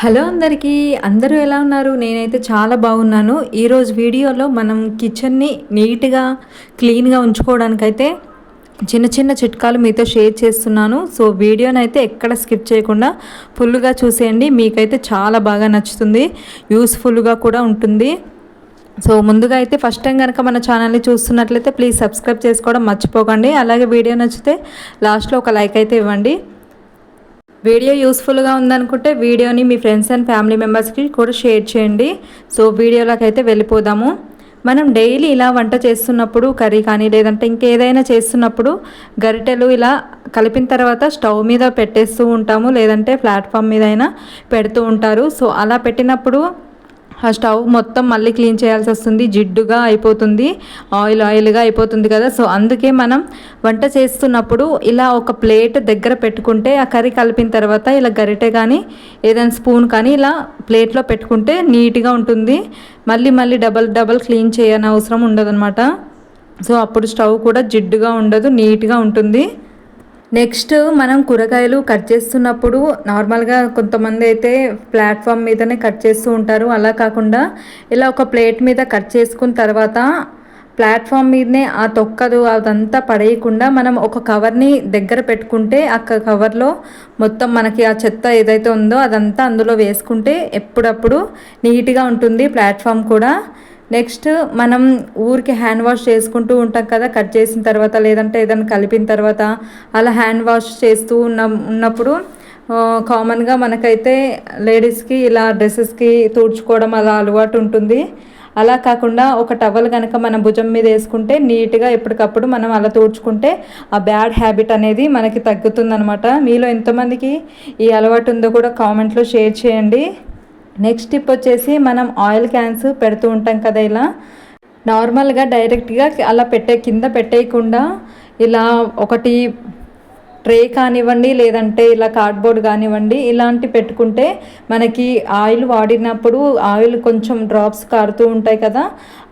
Hello అందరికీ అందరూ ఎలా ఉన్నారు? నేనైతే చాలా బాగున్నాను. ఈరోజు వీడియోలో మనం కిచెన్ని నీట్గా క్లీన్గా ఉంచుకోవడానికైతే చిన్న చిన్న చిట్కాలు మీతో షేర్ చేస్తున్నాను. సో వీడియోని అయితే ఎక్కడ స్కిప్ చేయకుండా ఫుల్గా చూసేయండి. మీకైతే చాలా బాగా నచ్చుతుంది. యూస్ఫుల్గా కూడా ఉంటుంది. సో ముందుగా అయితే ఫస్ట్ టైం కనుక మన ఛానల్ని చూస్తున్నట్లయితే ప్లీజ్ సబ్స్క్రైబ్ చేసుకోవడం మర్చిపోకండి. అలాగే వీడియో నచ్చితే లాస్ట్లో ఒక లైక్ అయితే ఇవ్వండి. వీడియో యూస్ఫుల్గా ఉందనుకుంటే వీడియోని మీ ఫ్రెండ్స్ అండ్ ఫ్యామిలీ మెంబర్స్కి కూడా షేర్ చేయండి. సో వీడియోలోకి అయితే వెళ్ళిపోదాము. మనం డైలీ ఇలా వంట చేస్తున్నప్పుడు కర్రీ కానీ లేదంటే ఇంకేదైనా చేస్తున్నప్పుడు గరిటెలు ఇలా కలిపిన తర్వాత స్టవ్ మీద పెట్టేస్తూ ఉంటాము. లేదంటే ప్లాట్ఫామ్ మీద అయినా పెడుతూ ఉంటారు. సో అలా పెట్టినప్పుడు స్టవ్ మొత్తం మళ్ళీ క్లీన్ చేయాల్సి వస్తుంది. జిడ్డుగా అయిపోతుంది. ఆయిల్ ఆయిల్గా అయిపోతుంది కదా. సో అందుకే మనం వంట చేస్తున్నప్పుడు ఇలా ఒక ప్లేట్ దగ్గర పెట్టుకుంటే ఆ కర్రీ కలిపిన తర్వాత ఇలా గరిటె కానీ ఏదైనా స్పూన్ కానీ ఇలా ప్లేట్లో పెట్టుకుంటే నీట్గా ఉంటుంది. మళ్ళీ మళ్ళీ డబల్ డబల్ క్లీన్ చేయని అవసరం ఉండదన్నమాట. సో అప్పుడు స్టవ్ కూడా జిడ్డుగా ఉండదు నీట్గా ఉంటుంది. నెక్స్ట్ మనం కూరగాయలు కట్ చేస్తున్నప్పుడు నార్మల్గా కొంతమంది అయితే ప్లాట్ఫామ్ మీదనే కట్ చేస్తూ ఉంటారు. అలా కాకుండా ఇలా ఒక ప్లేట్ మీద కట్ చేసుకున్న తర్వాత ప్లాట్ఫామ్ మీదనే ఆ తొక్కదు అదంతా పడేయకుండా మనం ఒక కవర్ని దగ్గర పెట్టుకుంటే ఆ కవర్లో మొత్తం మనకి ఆ చెత్త ఏదైతే ఉందో అదంతా అందులో వేసుకుంటే ఎప్పుడప్పుడు నీట్గా ఉంటుంది ప్లాట్ఫామ్ కూడా. నెక్స్ట్ మనం ఊరికి హ్యాండ్ వాష్ చేసుకుంటూ ఉంటాం కదా కట్ చేసిన తర్వాత లేదంటే ఏదైనా కలిపిన తర్వాత అలా హ్యాండ్ వాష్ చేస్తూ ఉన్న ఉన్నప్పుడు కామన్గా మనకైతే లేడీస్కి ఇలా డ్రెస్సెస్కి తుడుచుకోవడం అలా అలవాటు ఉంటుంది. అలా కాకుండా ఒక టవల్ కనుక మనం భుజం మీద వేసుకుంటే నీట్గా ఎప్పటికప్పుడు మనం అలా తూడ్చుకుంటే ఆ బ్యాడ్ హ్యాబిట్ అనేది మనకి తగ్గుతుందనమాట మీలో ఎంతమందికి ఈ అలవాటు ఉందో కూడా కామెంట్లో షేర్ చేయండి. నెక్స్ట్ టిప్ వచ్చేసి మనం ఆయిల్ క్యాన్స్ పెడుతూ ఉంటాం కదా ఇలా. నార్మల్గా డైరెక్ట్గా అలా పెట్టే కింద పెట్టేయకుండా ఇలా ఒకటి ట్రే కానివ్వండి లేదంటే ఇలా కార్డ్బోర్డ్ కానివ్వండి ఇలాంటి పెట్టుకుంటే మనకి ఆయిల్ వాడినప్పుడు ఆయిల్ కొంచెం డ్రాప్స్ కారుతూ ఉంటాయి కదా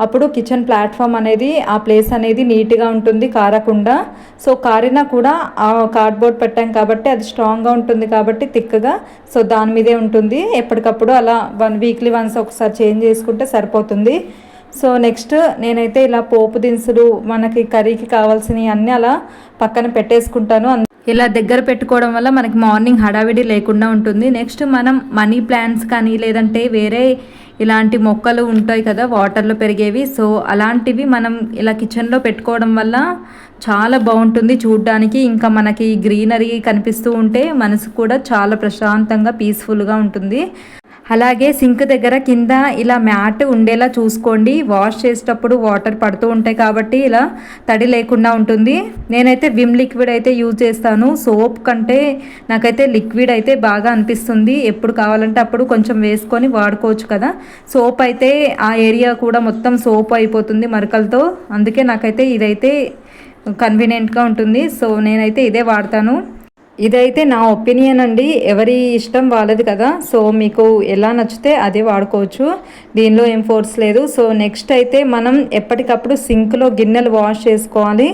అప్పుడు కిచెన్ ప్లాట్ఫామ్ అనేది ఆ ప్లేస్ అనేది నీట్గా ఉంటుంది కారకుండా. సో కారినా కూడా ఆ కార్డ్బోర్డ్ పెట్టాం కాబట్టి అది స్ట్రాంగ్గా ఉంటుంది కాబట్టి థిక్గా సో దాని మీదే ఉంటుంది. ఎప్పటికప్పుడు అలా వన్ వీక్లీ వన్స్ ఒకసారి చేంజ్ చేసుకుంటే సరిపోతుంది. సో నెక్స్ట్ నేనైతే ఇలా పోపు దినుసులు మనకి కర్రీకి కావాల్సినవి అన్నీ అలా పక్కన పెట్టేసుకుంటాను. ఇలా దగ్గర పెట్టుకోవడం వల్ల మనకి మార్నింగ్ హడావిడి లేకుండా ఉంటుంది. నెక్స్ట్ మనం మనీ ప్లాంట్స్ కానీ లేదంటే వేరే ఇలాంటి మొక్కలు ఉంటాయి కదా వాటర్లో పెరిగేవి. సో అలాంటివి మనం ఇలా కిచెన్లో పెట్టుకోవడం వల్ల చాలా బాగుంటుంది చూడ్డానికి. ఇంకా మనకి గ్రీనరీ కనిపిస్తూ ఉంటే మనసు కూడా చాలా ప్రశాంతంగా పీస్ఫుల్గా ఉంటుంది. అలాగే సింక్ దగ్గర కింద ఇలా మ్యాట్ ఉండేలా చూసుకోండి. వాష్ చేసేటప్పుడు వాటర్ పడుతూ ఉంటాయి కాబట్టి ఇలా తడి లేకుండా ఉంటుంది. నేనైతే విమ్ లిక్విడ్ అయితే యూజ్ చేస్తాను. సోప్ కంటే నాకైతే లిక్విడ్ అయితే బాగా అనిపిస్తుంది. ఎప్పుడు కావాలంటే అప్పుడు కొంచెం వేసుకొని వాడుకోవచ్చు కదా. సోప్ అయితే ఆ ఏరియా కూడా మొత్తం సోప్ అయిపోతుంది మరకలతో. అందుకే నాకైతే ఇదైతే కన్వీనియంట్గా ఉంటుంది. సో నేనైతే ఇదే వాడతాను. ఇదైతే నా ఒపీనియన్ అండి. ఎవరి ఇష్టం వాళ్ళది కదా. సో మీకు ఎలా నచ్చితే అదే వాడుకోవచ్చు. దీనిలో ఏం ఫోర్స్ లేదు. సో నెక్స్ట్ అయితే మనం ఎప్పటికప్పుడు సింక్లో గిన్నెలు వాష్ చేసుకోవాలి.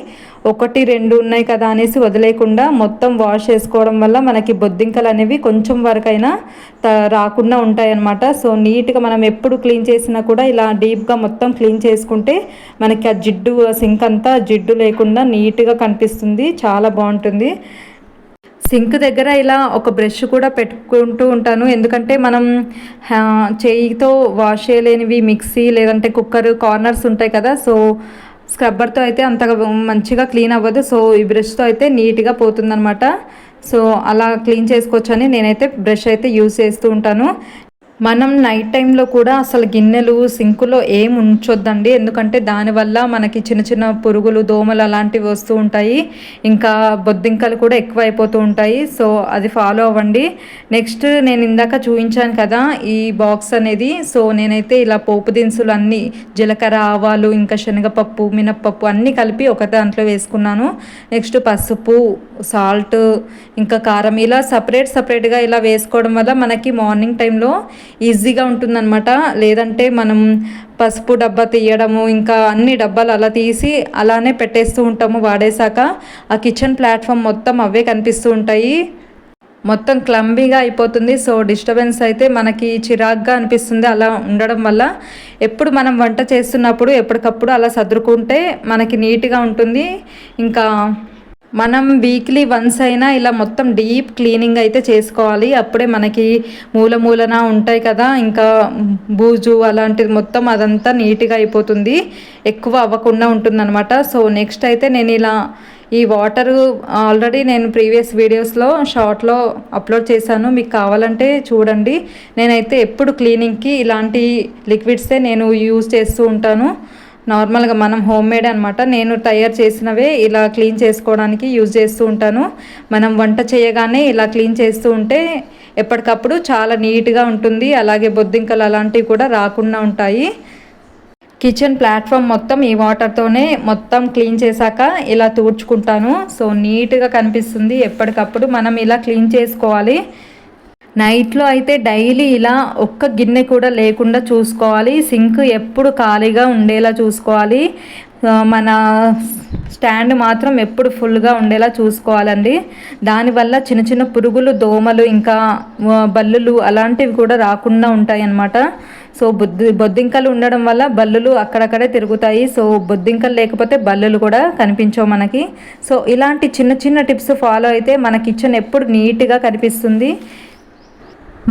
ఒకటి రెండు ఉన్నాయి కదా అనేసి వదిలేకుండా మొత్తం వాష్ చేసుకోవడం వల్ల మనకి బొద్దింకలు అనేవి కొంచెం వరకైనా రాకుండా ఉంటాయన్నమాట. సో నీట్గా మనం ఎప్పుడు క్లీన్ చేసినా కూడా ఇలా డీప్గా మొత్తం క్లీన్ చేసుకుంటే మనకి ఆ జిడ్డు సింక్ అంతా జిడ్డు లేకుండా నీట్గా కనిపిస్తుంది. చాలా బాగుంటుంది. సింక్ దగ్గర ఇలా ఒక బ్రష్ కూడా పెట్టుకుంటూ ఉంటాను. ఎందుకంటే మనం చేయితో వాష్ చేయలేనివి మిక్సీ లేదంటే కుక్కర్ కార్నర్స్ ఉంటాయి కదా. సో స్క్రబ్బర్తో అయితే అంతగా మంచిగా క్లీన్ అవ్వదు. సో ఈ బ్రష్తో అయితే నీట్గా పోతుందనమాట సో అలా క్లీన్ చేసుకోవచ్చని నేనైతే బ్రష్ అయితే యూస్ చేస్తూ ఉంటాను. మనం నైట్ టైంలో కూడా అసలు గిన్నెలు సింకులో ఏం ఉంచొద్దండి. ఎందుకంటే దానివల్ల మనకి చిన్న చిన్న పురుగులు దోమలు అలాంటివి వస్తూ ఉంటాయి. ఇంకా బొద్దింకలు కూడా ఎక్కువ అయిపోతూ ఉంటాయి. సో అది ఫాలో అవ్వండి. నెక్స్ట్ నేను ఇందాక చూపించాను కదా ఈ బాక్స్ అనేది. సో నేనైతే ఇలా పోపు దినుసులు అన్నీ జీలకర్ర ఆవాలు ఇంకా శనగపప్పు మినప్పప్పు అన్నీ కలిపి ఒక దాంట్లో వేసుకున్నాను. నెక్స్ట్ పసుపు సాల్ట్ ఇంకా కారం. ఇలా సపరేట్ సపరేట్గా ఇలా వేసుకోవడం వల్ల మనకి మార్నింగ్ టైంలో ఈజీగా ఉంటుందన్నమాట. లేదంటే మనం పసుపు డబ్బా తీయడము ఇంకా అన్ని డబ్బాలు అలా తీసి అలానే పెట్టేస్తూ ఉంటాము వాడేశాక. ఆ కిచెన్ ప్లాట్ఫామ్ మొత్తం అవే కనిపిస్తూ ఉంటాయి. మొత్తం క్లంబీగా అయిపోతుంది. సో డిస్టర్బెన్స్ అయితే మనకి చిరాగ్గా అనిపిస్తుంది అలా ఉండడం వల్ల. ఎప్పుడు మనం వంట చేస్తున్నప్పుడు ఎప్పటికప్పుడు అలా సర్దుకుంటే మనకి నీట్గా ఉంటుంది. ఇంకా మనం వీక్లీ వన్స్ అయినా ఇలా మొత్తం డీప్ క్లీనింగ్ అయితే చేసుకోవాలి. అప్పుడే మనకి మూల మూలన ఉంటాయి కదా ఇంకా బూజు అలాంటిది మొత్తం అదంతా నీట్గా అయిపోతుంది. ఎక్కువ అవ్వకుండా ఉంటుందన్నమాట. సో నెక్స్ట్ అయితే నేను ఇలా ఈ వాటర్ ఆల్రెడీ నేను ప్రీవియస్ వీడియోస్లో షార్ట్లో అప్లోడ్ చేశాను. మీకు కావాలంటే చూడండి. నేనైతే ఎప్పుడు క్లీనింగ్కి ఇలాంటి లిక్విడ్సే నేను యూజ్ చేస్తూ ఉంటాను. నార్మల్గా మనం హోమ్ మేడ్ అనమాట నేను తయారు చేసినవే ఇలా క్లీన్ చేసుకోవడానికి యూజ్ చేస్తూ ఉంటాను. మనం వంట చేయగానే ఇలా క్లీన్ చేస్తూ ఉంటే ఎప్పటికప్పుడు చాలా నీట్గా ఉంటుంది. అలాగే బొద్దింకలు అలాంటివి కూడా రాకుండా ఉంటాయి. కిచెన్ ప్లాట్ఫామ్ మొత్తం ఈ వాటర్తోనే మొత్తం క్లీన్ చేశాక ఇలా తూడ్చుకుంటాను. సో నీట్గా కనిపిస్తుంది. ఎప్పటికప్పుడు మనం ఇలా క్లీన్ చేసుకోవాలి. నైట్లో అయితే డైలీ ఇలా ఒక్క గిన్నె కూడా లేకుండా చూసుకోవాలి. సింక్ ఎప్పుడు ఖాళీగా ఉండేలా చూసుకోవాలి. మన స్టాండ్ మాత్రం ఎప్పుడు ఫుల్గా ఉండేలా చూసుకోవాలండి. దానివల్ల చిన్న చిన్న పురుగులు దోమలు ఇంకా బల్లులు అలాంటివి కూడా రాకుండా ఉంటాయి అన్నమాట సో బొద్ది బొద్దింకలు ఉండడం వల్ల బల్లులు అక్కడక్కడే తిరుగుతాయి. సో బొద్దింకలు లేకపోతే బల్లులు కూడా కనిపించవు మనకి. సో ఇలాంటి చిన్న చిన్న టిప్స్ ఫాలో అయితే మన కిచెన్ ఎప్పుడు నీట్గా కనిపిస్తుంది.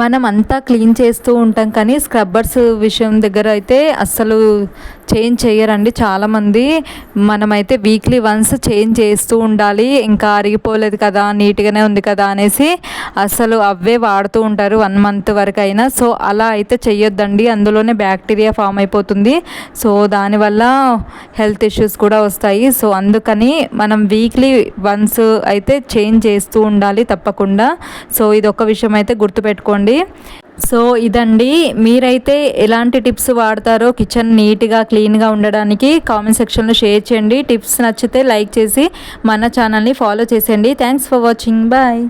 మనం అంతా క్లీన్ చేస్తూ ఉంటాం కానీ స్క్రబ్బర్స్ విషయం దగ్గర అయితే అస్సలు చేంజ్ చేయరండి చాలామంది మనమైతే వీక్లీ వన్స్ చేంజ్ చేస్తూ ఉండాలి ఇంకా అరిగిపోలేదు కదా నీట్గానే ఉంది కదా అనేసి అసలు అవే వాడుతూ ఉంటారు వన్ మంత్ వరకు అయినా సో అలా అయితే చేయొద్దండి అందులోనే బ్యాక్టీరియా ఫామ్ అయిపోతుంది. సో దానివల్ల హెల్త్ ఇష్యూస్ కూడా వస్తాయి. సో అందుకని మనం వీక్లీ వన్స్ అయితే చేంజ్ చేస్తూ ఉండాలి తప్పకుండా. సో ఇది ఒక విషయం అయితే గుర్తుపెట్టుకోండి. సో ఇదండి. మీరైతే ఎలాంటి టిప్స్ వాడతారో కిచెన్ నీట్గా క్లీన్గా ఉండడానికి కామెంట్ సెక్షన్లో షేర్ చేయండి. టిప్స్ నచ్చితే లైక్ చేసి మన ఛానల్ని ఫాలో చేసేయండి. Thanks for watching. బాయ్.